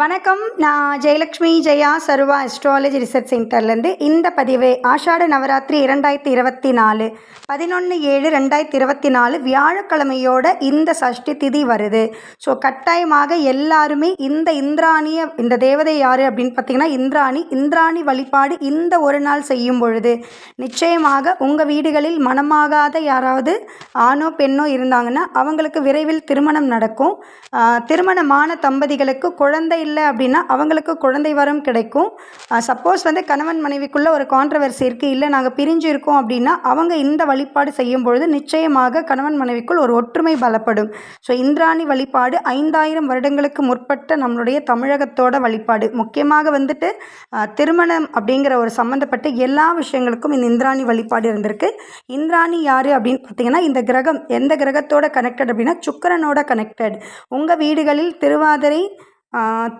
வணக்கம். நான் Jayalakshmi Jaya Sarva astrology research சென்டர்லேருந்து இந்த பதிவு ஆஷாட நவராத்திரி இரண்டாயிரத்தி இருபத்தி நாலு பதினொன்று ஏழு ரெண்டாயிரத்தி இருபத்தி நாலு வியாழக்கிழமையோட இந்த சஷ்டி திதி வருது. ஸோ கட்டாயமாக எல்லாருமே இந்த இந்திராணிய இந்த தேவதை யார் அப்படின்னு பார்த்தீங்கன்னா இந்திராணி இந்திராணி வழிபாடு இந்த ஒரு நாள் செய்யும் பொழுது நிச்சயமாக உங்கள் வீடுகளில் மனமாகாத யாராவது ஆணோ பெண்ணோ இருந்தாங்கன்னா அவங்களுக்கு விரைவில் திருமணம் நடக்கும். திருமணமான தம்பதிகளுக்கு குழந்தை இல்லை அப்படின்னா அவங்களுக்கு குழந்தை வரம் கிடைக்கும். சப்போஸ் வந்து கணவன் மனைவிக்குள்ளே ஒரு கான்ட்ரவர்சி இருக்குது இல்லை நாங்கள் பிரிஞ்சு இருக்கோம் அப்படின்னா அவங்க இந்த வழிபாடு செய்யும் பொழுது நிச்சயமாக கணவன் மனைவிக்குள் ஒரு ஒற்றுமை பலப்படும். ஸோ இந்திராணி வழிபாடு ஐந்தாயிரம் வருடங்களுக்கு முற்பட்ட நம்மளுடைய தமிழகத்தோட வழிபாடு. முக்கியமாக வந்துட்டு திருமணம் அப்படிங்கிற ஒரு சம்மந்தப்பட்ட எல்லா விஷயங்களுக்கும் இந்த இந்திராணி வழிபாடு இருந்திருக்கு. இந்திராணி யார் அப்படின்னு பார்த்தீங்கன்னா இந்த கிரகம் எந்த கிரகத்தோட கனெக்டட் அப்படின்னா சுக்கிரனோட கனெக்டட் உங்கள் வீடுகளில் திருவாதிரை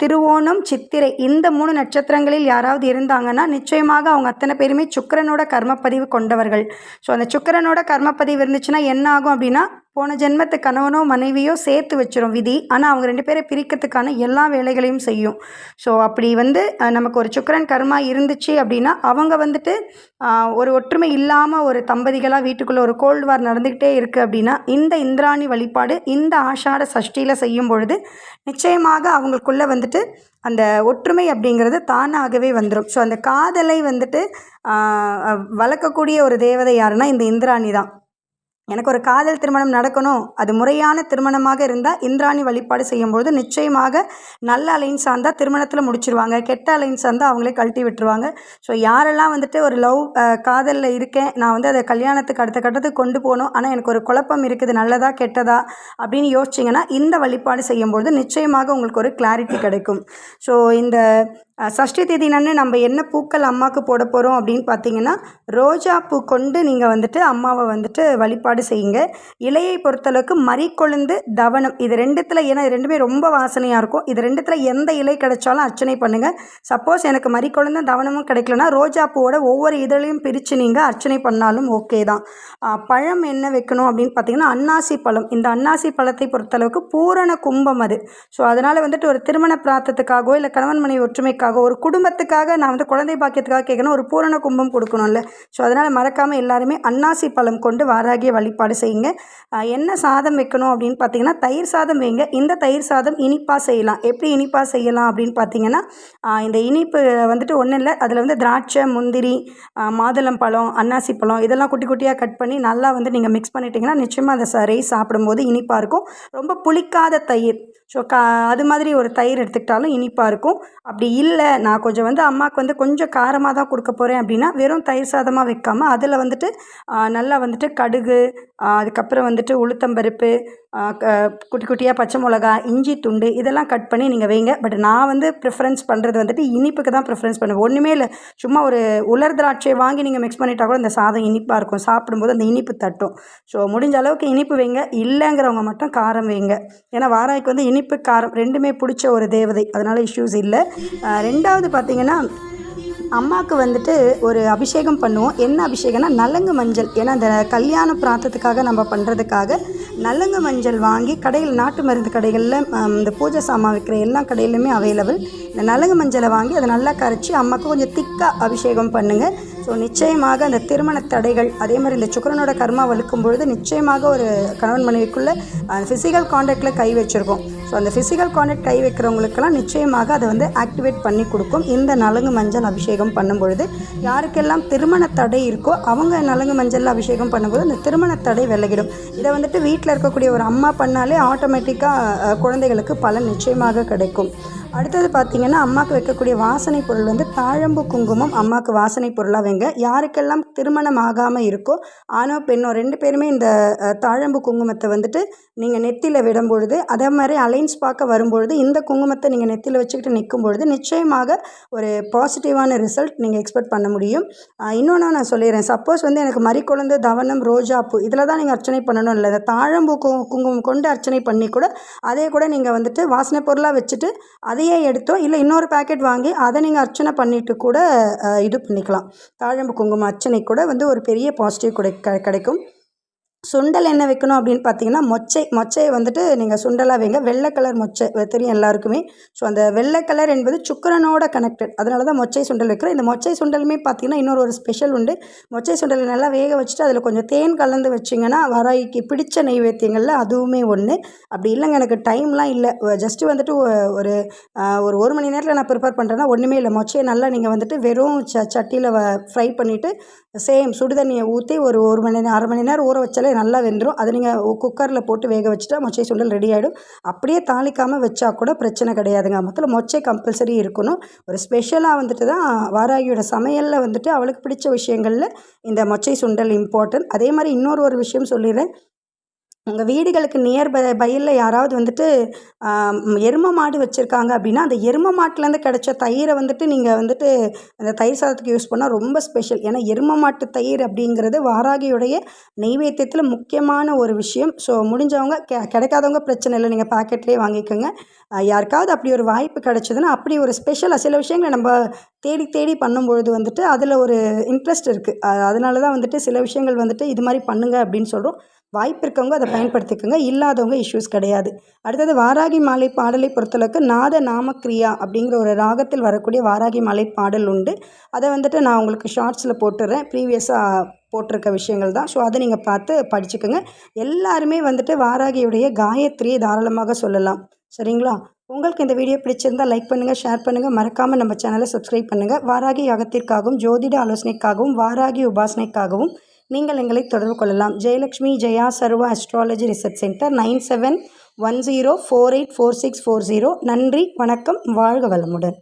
திருவோணம் சித்திரை இந்த மூணு நட்சத்திரங்களில் யாராவது இருந்தாங்கன்னா நிச்சயமாக அவங்க அத்தனை பேருமே சுக்கிரனோட கர்மப்பதிவு கொண்டவர்கள். ஸோ அந்த சுக்கரனோட கர்மப்பதிவு இருந்துச்சுன்னா என்ன ஆகும் அப்படின்னா போன ஜென்மத்து கணவனோ மனைவியோ சேர்த்து வச்சிரும் விதி. ஆனால் அவங்க ரெண்டு பேரை பிரிக்கிறதுக்கான எல்லா வேலைகளையும் செய்யும். ஸோ அப்படி வந்து நமக்கு ஒரு சுக்கரன் கர்மா இருந்துச்சு அப்படின்னா அவங்க வந்துட்டு ஒரு ஒற்றுமை இல்லாமல் ஒரு தம்பதிகளாக வீட்டுக்குள்ளே ஒரு கோல்டு வார் நடந்துக்கிட்டே இருக்குது அப்படின்னா இந்த இந்திராணி வழிபாடு இந்த ஆஷாட சஷ்டியில் செய்யும் பொழுது நிச்சயமாக அவங்களுக்குள்ளே வந்துட்டு அந்த ஒற்றுமை அப்படிங்கிறது தானாகவே வந்துடும் ஸோ அந்த காதலை வந்துட்டு வளர்க்கக்கூடிய ஒரு தேவதை யாருன்னா இந்த இந்திராணி தான். எனக்கு ஒரு காதல் திருமணம் நடக்கணும். அது முறையான திருமணமாக இருந்தால் இந்திராணி வழிபாடு செய்யும்பொழுது நிச்சயமாக நல்ல அலைன்ஸ் இருந்தால் திருமணத்தில் முடிச்சிருவாங்க. கெட்ட அலைன்ஸ் இருந்தால் அவங்களே கழட்டி விட்டுருவாங்க. ஸோ யாரெல்லாம் வந்துட்டு ஒரு லவ் காதலில் இருக்கேன் நான் வந்து அதை கல்யாணத்துக்கு அடுத்த கட்டத்துக்கு கொண்டு போகணும் ஆனால் எனக்கு ஒரு குழப்பம் இருக்குது நல்லதா கெட்டதா அப்படின்னு யோசிச்சிங்கன்னா இந்த வழிபாடு செய்யும்பொழுது நிச்சயமாக உங்களுக்கு ஒரு கிளாரிட்டி கிடைக்கும். ஸோ இந்த சஷ்டி திதினன்னு நம்ம என்ன பூக்கள் அம்மாவுக்கு போட போகிறோம் அப்படின்னு பார்த்தீங்கன்னா ரோஜா பூ கொண்டு நீங்கள் வந்துட்டு அம்மாவை வந்துட்டு வழிபாடு செய்யுங்க. இலையை பொறுத்தளவுக்கு மறிக்கொழுந்து தவனம். இது ரெண்டுத்தில் ஏன்னா இது ரெண்டுமே ரொம்ப வாசனையாக இருக்கும். இது ரெண்டுத்தில் எந்த இலை கிடைச்சாலும் அர்ச்சனை பண்ணுங்கள் சப்போஸ் எனக்கு மறிக்கொழுந்து தவனமும் கிடைக்கலனா ரோஜா பூவோட ஒவ்வொரு இதழையும் பிரித்து நீங்கள் அர்ச்சனை பண்ணாலும் ஓகே தான். பழம் என்ன வைக்கணும் அப்படின்னு பார்த்தீங்கன்னா அன்னாசி பழம். இந்த அன்னாசி பழத்தை பொறுத்தளவுக்கு பூரண கும்பம் அது. ஸோ அதனால் வந்துட்டு ஒரு திருமண பிராத்தத்துக்காகவோ இல்லை கணவன் மனைவி ஒற்றுமைக்காக ஒரு குடும்பத்துக்காக நான் வந்து குழந்தை பாக்கியத்துக்காக கேட்கணும் ஒரு பூரண கும்பம் கொடுக்கணும்ல. ஸோ அதனால் மறக்காமல் எல்லாருமே அன்னாசி பழம் கொண்டு வாராகிய வழிபாடு செய்யுங்க. என்ன சாதம் வைக்கணும் அப்படின்னு பார்த்தீங்கன்னா தயிர் சாதம் வைங்க. இந்த தயிர் சாதம் இனிப்பாக செய்யலாம். எப்படி இனிப்பாக செய்யலாம் அப்படின்னு பார்த்தீங்கன்னா இந்த இனிப்பு வந்துட்டு ஒன்றும் இல்லை. அதில் வந்து திராட்சை முந்திரி மாதுளம் பழம் அன்னாசி பழம் இதெல்லாம் குட்டி குட்டியாக கட் பண்ணி நல்லா வந்து நீங்கள் மிக்ஸ் பண்ணிட்டீங்கன்னா நிச்சயமாக அந்த ரைஸ் சாப்பிடும்போது இனிப்பாக இருக்கும். ரொம்ப புளிக்காத தயிர். ஸோ கா அது மாதிரி ஒரு தயிர் எடுத்துக்கிட்டாலும் இனிப்பாக இருக்கும். அப்படி இல்லை நான் கொஞ்சம் வந்து அம்மாவுக்கு வந்து கொஞ்சம் காரமாக தான் கொடுக்க போகிறேன் அப்படின்னா வெறும் தயிர் சாதமாக வைக்காமல் அதில் வந்துட்டு நல்லா வந்துட்டு கடுகு அதுக்கப்புறம் வந்துட்டு உளுத்தம்பருப்பு குட்டி குட்டியாக பச்சை மிளகா இஞ்சி துண்டு இதெல்லாம் கட் பண்ணி நீங்கள் வைங்க. பட் நான் வந்து ப்ரிஃபரன்ஸ் பண்ணுறது வந்துட்டு இனிப்புக்கு தான் ப்ரிஃபரன்ஸ் பண்ணுவேன். ஒன்றுமே இல்லை. சும்மா ஒரு உலர் திராட்சை வாங்கி நீங்கள் மிக்ஸ் பண்ணிட்டா கூட அந்த சாதம் இனிப்பாக இருக்கும். சாப்பிடும்போது அந்த இனிப்பு தட்டும். ஸோ முடிஞ்ச அளவுக்கு இனிப்பு வைங்க. இல்லைங்கிறவங்க மட்டும் காரம் வைங்க. ஏன்னா வாராய்க்கு வந்து இனிப்பு காரம் ரெண்டுமே பிடிச்ச ஒரு தேவதை. அதனால் இஷ்யூஸ் இல்லை. ரெண்டாவது பார்த்தீங்கன்னா அம்மாவுக்கு வந்துட்டு ஒரு அபிஷேகம் பண்ணுவோம். என்ன அபிஷேகம்னா நலங்கு மஞ்சள். ஏன்னா அந்த கல்யாண பிராத்தத்துக்காக நம்ம பண்ணுறதுக்காக நலங்கு மஞ்சள் வாங்கி கடையில் நாட்டு மருந்து கடைகளில் இந்த பூஜை சாமான் விற்கிற எல்லா கடையிலுமே அவைலபிள் இந்த நலங்கு மஞ்சளை வாங்கி அதை நல்லா கரைச்சி அம்மாவுக்கு கொஞ்சம் திக்காக அபிஷேகம் பண்ணுங்கள் ஸோ நிச்சயமாக அந்த திருமண தடைகள் அதே மாதிரி இந்த சுக்கரனோட கர்மா வலுக்கும் பொழுது நிச்சயமாக ஒரு கணவன் மனைவிக்குள்ளே ஃபிசிக்கல் காண்டாக்டில் கை வச்சுருக்கோம். ஸோ அந்த ஃபிசிக்கல் காண்டாக்ட் கை வைக்கிறவங்களுக்கெல்லாம் நிச்சயமாக அதை வந்து ஆக்டிவேட் பண்ணி கொடுக்கும். இந்த நலங்கு மஞ்சள் அபிஷேகம் பண்ணும் பொழுது யாருக்கெல்லாம் திருமண தடை இருக்கோ அவங்க நலங்கு மஞ்சள் அபிஷேகம் பண்ணும்போது அந்த திருமண தடை விலகிடும். இதை வந்துட்டு வீட்டில் இருக்கக்கூடிய ஒரு அம்மா பண்ணாலே ஆட்டோமேட்டிக்காக குழந்தைகளுக்கு பலன் நிச்சயமாக கிடைக்கும். அடுத்தது பார்த்தீங்கன்னா அம்மாவுக்கு வைக்கக்கூடிய வாசனை பொருள் வந்து தாழம்பு குங்குமம். அம்மாவுக்கு வாசனை பொருளாக வைங்க. யாருக்கெல்லாம் திருமணம் ஆகாமல் இருக்கோ ஆணோ பெண்ணோ ரெண்டு பேருமே இந்த தாழம்பு குங்குமத்தை வந்துட்டு நீங்கள் நெத்தியில் விடும்பொழுது அதே மாதிரி அலைன்ஸ் பார்க்க வரும்பொழுது இந்த குங்குமத்தை நீங்கள் நெத்தியில் வச்சுக்கிட்டு நிற்கும் பொழுது நிச்சயமாக ஒரு பாசிட்டிவான ரிசல்ட் நீங்கள் எக்ஸ்பெக்ட் பண்ண முடியும். இன்னொன்று நான் சொல்லிடுறேன். சப்போஸ் வந்து எனக்கு மறிக்குழந்து தவனம் ரோஜாப்பூ இதில் தான் நீங்கள் அர்ச்சனை பண்ணணும் இல்லை. இந்த தாழம்பூ குங்குமம் கொண்டு அர்ச்சனை பண்ணி கூட அதே கூட நீங்கள் வந்துட்டு வாசனை பொருளாக வச்சுட்டு அதையே எடுத்தோ இல்லை இன்னொரு பேக்கெட் வாங்கி அதை நீங்கள் அர்ச்சனை பண்ணிவிட்டு கூட இது பண்ணிக்கலாம். தாழம்பு குங்குமம் அர்ச்சனை கூட வந்து ஒரு பெரிய பாசிட்டிவ் கிடை கிடைக்கும். சுண்டல் என்ன வைக்கணும் அப்படின்னு பார்த்தீங்கன்னா மொச்சை மொச்சையை வந்துட்டு நீங்கள் சுண்டலாக வைங்க. வெள்ளை கலர் மொச்சை தெரியும் எல்லாருக்குமே. ஸோ அந்த வெள்ளை கலர் என்பது சுக்கிரனோட கனெக்டட் அதனால தான் மொச்சை சுண்டல் வைக்கிறோம். இந்த மொச்சை சுண்டலுமே பார்த்தீங்கன்னா இன்னொரு ஒரு ஸ்பெஷல் உண்டு. மொச்சை சுண்டலை நல்லா வேக வச்சுட்டு அதில் கொஞ்சம் தேன் கலந்து வச்சிங்கன்னா வராய்க்கு பிடிச்ச நெய்வேத்தியங்களில் அதுவுமே ஒன்று அப்படி இல்லைங்க எனக்கு டைம்லாம் இல்லை. ஜஸ்ட்டு வந்துட்டு ஒரு ஒரு ஒரு மணி நேரத்தில் நான் ப்ரிப்பேர் பண்ணுறேன்னா ஒன்றுமே இல்லை. மொச்சையை நல்லா நீங்கள் வந்துட்டு வெறும் ச சட்டியில் ஃப்ரை பண்ணிவிட்டு சேம் சுடுதண்ணியை ஊற்றி ஒரு ஒரு மணி நேரம் அரை மணி நேரம் ஊற வச்சாலே நல்லா வெந்துடும் அதை நீங்கள் குக்கரில் போட்டு வேக வச்சுட்டா மொச்சை சுண்டல் ரெடி ஆகிடும் அப்படியே தாளிக்காமல் வச்சா கூட பிரச்சனை கிடையாதுங்க. மொத்தத்தில் மொச்சை கம்பல்சரி இருக்கணும். ஒரு ஸ்பெஷலாக வந்துட்டு தான் வாராகியோட சமையலில் வந்துட்டு அவளுக்கு பிடிச்ச விஷயங்களில் இந்த மொச்சை சுண்டல் இம்பார்ட்டன்ட் அதே மாதிரி இன்னொரு ஒரு விஷயம் சொல்லிடுறேன். உங்கள் வீடுகளுக்கு நியர் பை பையில் யாராவது வந்துட்டு எருமை மாடு வச்சுருக்காங்க அப்படின்னா அந்த எருமை மாட்டுலேருந்து கிடைச்ச தயிரை வந்துட்டு நீங்கள் வந்துட்டு அந்த தயிர் சாதத்துக்கு யூஸ் பண்ணால் ரொம்ப ஸ்பெஷல் ஏன்னா எருமை மாட்டு தயிர் அப்படிங்கிறது வாராகியுடைய நெய்வேத்தியத்தில் முக்கியமான ஒரு விஷயம். ஸோ முடிஞ்சவங்க கெ கிடைக்காதவங்க பிரச்சனை இல்லை. நீங்கள் பாக்கெட்லேயே வாங்கிக்கோங்க. யாருக்காவது அப்படி ஒரு வாய்ப்பு கிடச்சிதுன்னா அப்படி ஒரு ஸ்பெஷலாக சில விஷயங்களை நம்ம தேடி தேடி பண்ணும்பொழுது வந்துட்டு அதில் ஒரு இன்ட்ரெஸ்ட் இருக்குது அதனால தான் வந்துட்டு சில விஷயங்கள் வந்துட்டு இது மாதிரி பண்ணுங்க அப்படின்னு சொல்கிறோம் வாய்ப்பு இருக்கவங்க அதை பயன்படுத்திக்கோங்க. இல்லாதவங்க இஷ்யூஸ் கிடையாது. அடுத்தது வாராகி மாலை பாடலை பொறுத்தளவுக்கு நாத நாமக்ரியா அப்படிங்கிற ஒரு ராகத்தில் வரக்கூடிய வாராகி மாலை பாடல் உண்டு. அதை வந்துட்டு நான் உங்களுக்கு ஷார்ட்ஸில் போட்டுறேன். ப்ரீவியஸாக போட்டிருக்க விஷயங்கள் தான். ஸோ அதை நீங்கள் பார்த்து படிச்சுக்கோங்க. எல்லாருமே வந்துட்டு வாராகியுடைய காயத்ரியை தாராளமாக சொல்லலாம். சரிங்களா? உங்களுக்கு இந்த வீடியோ பிடிச்சிருந்தால் லைக் பண்ணுங்கள் ஷேர் பண்ணுங்கள் மறக்காமல் நம்ம சேனலை சப்ஸ்கிரைப் பண்ணுங்கள் வாராகி யாகத்திற்காகவும் ஜோதிட ஆலோசனைக்காகவும் வாராகி உபாசனைக்காகவும் நீங்கள் எங்களை தொடர்பு கொள்ளலாம். Jayalakshmi Jaya Sarva astrology research centre nine seven one zero four eight four six four zero நன்றி வணக்கம் வாழ்க வளமுடன்.